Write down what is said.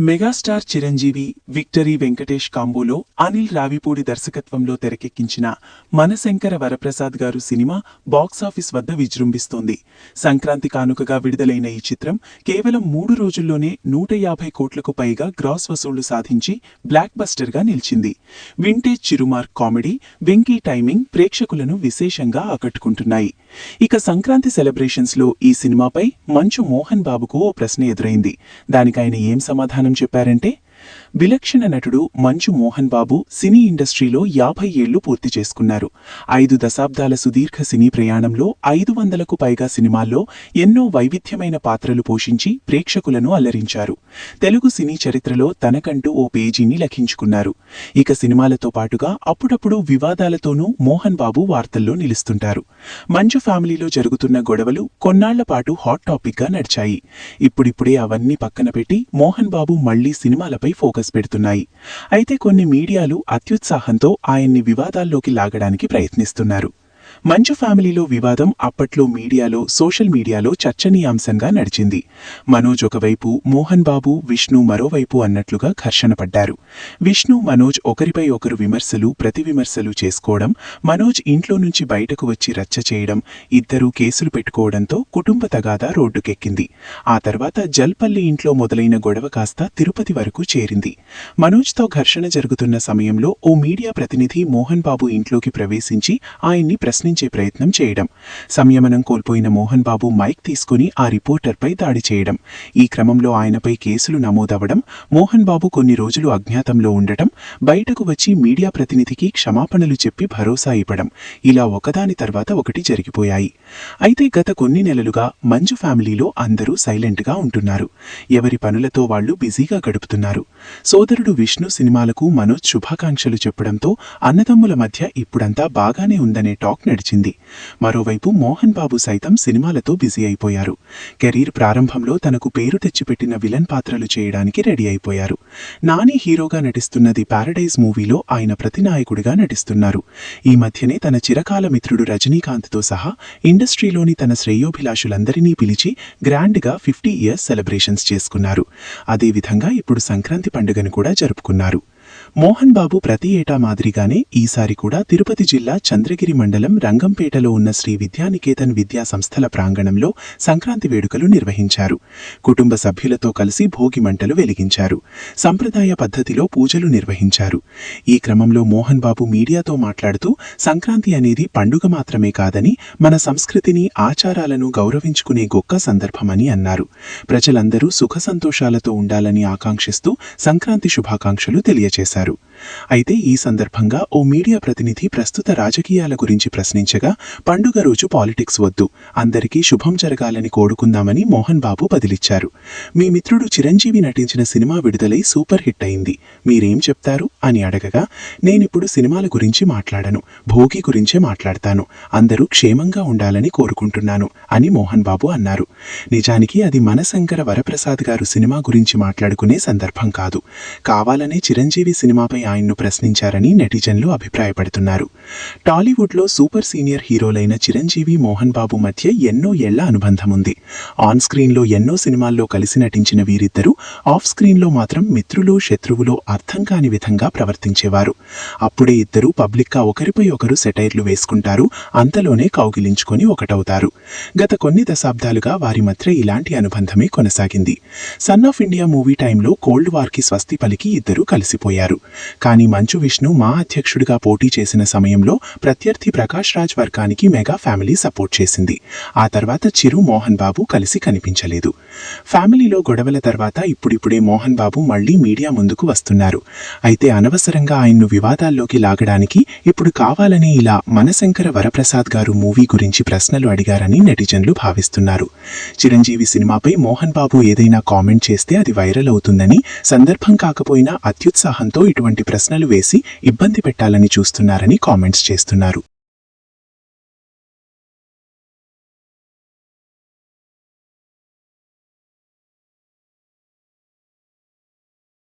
Megastar Chiranjeevi victory Venkatesh కాంబోలో అనిల్ రావిపూడి దర్శకత్వంలో తెరకెక్కించిన మనశంకర వరప్రసాద్ గారు సినిమా బాక్సాఫీస్ వద్ద విజృంభిస్తోంది. సంక్రాంతి కానుకగా విడుదలైన ఈ చిత్రం కేవలం మూడు రోజుల్లోనే నూట యాభై కోట్లకు పైగా గ్రాస్ వసూళ్ళు సాధించి బ్లాక్ బస్టర్గా నిలిచింది. Vintage Chiru mark comedy Venky timing ప్రేక్షకులను విశేషంగా ఆకట్టుకుంటున్నాయి. ఇక సంక్రాంతి సెలబ్రేషన్స్లో ఈ సినిమాపై మంచు మోహన్ బాబుకు ఓ ప్రశ్న ఎదురైంది. దానికి ఆయన ఏం సమాధానం? చెప్పారంటే విలక్షణ నటుడు మంచు మోహన్ బాబు సినీ ఇండస్ట్రీలో యాభై ఏళ్ళు పూర్తి చేసుకున్నారు. ఐదు దశాబ్దాల సుదీర్ఘ సినీ ప్రయాణంలో ఐదు వందలకు పైగా సినిమాల్లో ఎన్నో వైవిధ్యమైన పాత్రలు పోషించి ప్రేక్షకులను అల్లరించారు తెలుగు సినీ చరిత్రలో తనకంటూ ఓ పేజీని లఖించుకున్నారు ఇక సినిమాలతో పాటుగా అప్పుడప్పుడు వివాదాలతోనూ మోహన్ బాబు వార్తల్లో నిలుస్తుంటారు. మంచు ఫ్యామిలీలో జరుగుతున్న గొడవలు కొన్నాళ్ళ పాటు హాట్ టాపిక్గా నడిచాయి. ఇప్పుడిప్పుడే అవన్నీ పక్కన పెట్టి మోహన్ బాబు మళ్ళీ సినిమాలపై ఫోకస్ పెడుతున్నాయి. అయితే కొన్ని మీడియాలు అత్యుత్సాహంతో ఆయన్ని వివాదాల్లోకి లాగడానికి ప్రయత్నిస్తున్నారు. మంచు ఫ్యామిలీలో వివాదం అప్పట్లో మీడియాలో సోషల్ మీడియాలో చర్చనీయాంశంగా నడిచింది. మనోజ్ ఒకవైపు మోహన్ బాబు విష్ణు మరోవైపు అన్నట్లుగా ఘర్షణ పడ్డారు. విష్ణు మనోజ్ ఒకరిపై ఒకరు విమర్శలు ప్రతి విమర్శలు చేసుకోవడం మనోజ్ ఇంట్లో నుంచి బయటకు వచ్చి రచ్చ చేయడం ఇద్దరూ కేసులు పెట్టుకోవడంతో కుటుంబ తగాదా రోడ్డుకెక్కింది. ఆ తర్వాత జల్పల్లి ఇంట్లో మొదలైన గొడవ కాస్త తిరుపతి వరకు చేరింది. మనోజ్తో ఘర్షణ జరుగుతున్న సమయంలో ఓ మీడియా ప్రతినిధి మోహన్ బాబు ఇంట్లోకి ప్రవేశించి ఆయన్ని ప్రశ్నించే ప్రయత్నం చేయడం. సంయమనం కోల్పోయిన మోహన్ బాబు మైక్ తీసుకుని ఆ రిపోర్టర్పై దాడి చేయడం. ఈ క్రమంలో ఆయనపై కేసులు నమోదవడం మోహన్ బాబు కొన్ని రోజులు అజ్ఞాతంలో ఉండటం బయటకు వచ్చి మీడియా ప్రతినిధికి క్షమాపణలు చెప్పి భరోసా ఇవ్వడం ఇలా ఒకదాని తర్వాత ఒకటి జరిగిపోయాయి. అయితే గత కొన్ని నెలలుగా మంజు ఫ్యామిలీలో అందరూ సైలెంట్గా ఉంటున్నారు. ఎవరి పనులతో వాళ్ళు బిజీగా గడుపుతున్నారు. సోదరుడు విష్ణు సినిమాలకు మనోజ్ శుభాకాంక్షలు చెప్పడంతో అన్నదమ్ముల మధ్య ఇప్పుడంతా బాగానే ఉందనే టాక్ నడిచింది మరోవైపు మోహన్ బాబు సైతం సినిమాలతో బిజీ అయిపోయారు. కెరీర్ ప్రారంభంలో తనకు పేరు తెచ్చిపెట్టిన విలన్ పాత్రలు చేయడానికి రెడీ అయిపోయారు. నాని హీరోగా నటిస్తున్నది పారడైజ్ మూవీలో ఆయన ప్రతినాయకుడిగా నటిస్తున్నారు. ఈ మధ్యనే తన చిరకాల మిత్రుడు రజనీకాంత్తో సహా ఇండస్ట్రీలోని తన శ్రేయోభిలాషులందరినీ పిలిచి గ్రాండ్గా ఫిఫ్టీ ఇయర్స్ సెలబ్రేషన్స్ చేసుకున్నారు. అదేవిధంగా ఇప్పుడు సంక్రాంతి పండుగను కూడా జరుపుకున్నారు. మోహన్ బాబు ప్రతి ఏటా మాదిరిగానే ఈసారి కూడా తిరుపతి జిల్లా చంద్రగిరి మండలం రంగంపేటలో ఉన్న శ్రీ విద్యానికేతన్ విద్యా సంస్థల ప్రాంగణంలో సంక్రాంతి వేడుకలు నిర్వహించారు. కుటుంబ సభ్యులతో కలిసి భోగి మంటలు వెలిగించారు. సంప్రదాయ పద్ధతిలో పూజలు నిర్వహించారు. ఈ క్రమంలో మోహన్ బాబు మీడియాతో మాట్లాడుతూ సంక్రాంతి అనేది పండుగ మాత్రమే కాదని మన సంస్కృతిని ఆచారాలను గౌరవించుకునే గొక్క సందర్భమని అన్నారు. ప్రజలందరూ సుఖ సంతోషాలతో ఉండాలని ఆకాంక్షిస్తూ సంక్రాంతి శుభాకాంక్షలు తెలియజేశారు. అయితే ఈ సందర్భంగా ఓ మీడియా ప్రతినిధి ప్రస్తుత రాజకీయాల గురించి ప్రశ్నించగా పండుగ రోజు పాలిటిక్స్ వద్దు అందరికీ శుభం జరగాలని కోరుకుందామని మోహన్ బాబు బదిలిచ్చారు. మీ మిత్రుడు చిరంజీవి నటించిన సినిమా విడుదలై సూపర్ హిట్ అయింది. మీరేం చెప్తారు? అని అడగగా నేనిప్పుడు సినిమాల గురించి మాట్లాడను భోగి గురించే మాట్లాడతాను అందరూ క్షేమంగా ఉండాలని కోరుకుంటున్నాను అని మోహన్ బాబు అన్నారు. నిజానికి అది మనశంకర వరప్రసాద్ గారు సినిమా గురించి మాట్లాడుకునే సందర్భం కాదు. కావాలనే చిరంజీవి సినిమాపై ఆయన్ను ప్రశ్నించారని నెటిజన్లు అభిప్రాయపడుతున్నారు. టాలీవుడ్లో సూపర్ సీనియర్ హీరోలైన చిరంజీవి మోహన్ బాబు మధ్య ఎన్నో ఏళ్ళ అనుబంధం ఉంది ఆన్ స్క్రీన్లో ఎన్నో సినిమాల్లో కలిసి నటించిన వీరిద్దరూ ఆఫ్ స్క్రీన్లో మాత్రం మిత్రులు శత్రువులు అర్థం కాని విధంగా ప్రవర్తించేవారు. అప్పుడే ఇద్దరు పబ్లిక్గా ఒకరిపై ఒకరు సెటైర్లు వేసుకుంటారు అంతలోనే కౌగిలించుకొని ఒకటవుతారు. గత కొన్ని దశాబ్దాలుగా వారి మధ్య ఇలాంటి అనుబంధమే కొనసాగింది. సన్ ఆఫ్ ఇండియా మూవీ టైంలో కోల్డ్ వార్కి స్వస్తి పలికి ఇద్దరూ కలిసిపోయారు. కానీ మంచు విష్ణు మా అధ్యక్షుడిగా పోటీ చేసిన సమయంలో ప్రత్యర్థి ప్రకాష్ రాజ్ వర్గానికి మెగా ఫ్యామిలీ సపోర్ట్ చేసింది. ఆ తర్వాత చిరు మోహన్ బాబు కలిసి కనిపించలేదు. ఫ్యామిలీలో గొడవల తర్వాత ఇప్పుడిప్పుడే మోహన్ బాబు మళ్ళీ మీడియా ముందుకు వస్తున్నారు. అయితే అనవసరంగా ఆయన్ను వివాదాల్లోకి లాగడానికి ఇప్పుడు కావాలని ఇలా మనశంకర వరప్రసాద్ గారు మూవీ గురించి ప్రశ్నలు అడిగారని నెటిజన్లు భావిస్తున్నారు. చిరంజీవి సినిమాపై మోహన్ బాబు ఏదైనా కామెంట్ చేస్తే అది వైరల్ అవుతుందని సందర్భం కాకపోయినా అత్యుత్సాహంతో ఇటువంటి ప్రశ్నలు వేసి ఇబ్బంది పెట్టాలని చూస్తున్నారని కామెంట్స్ చేస్తున్నారు.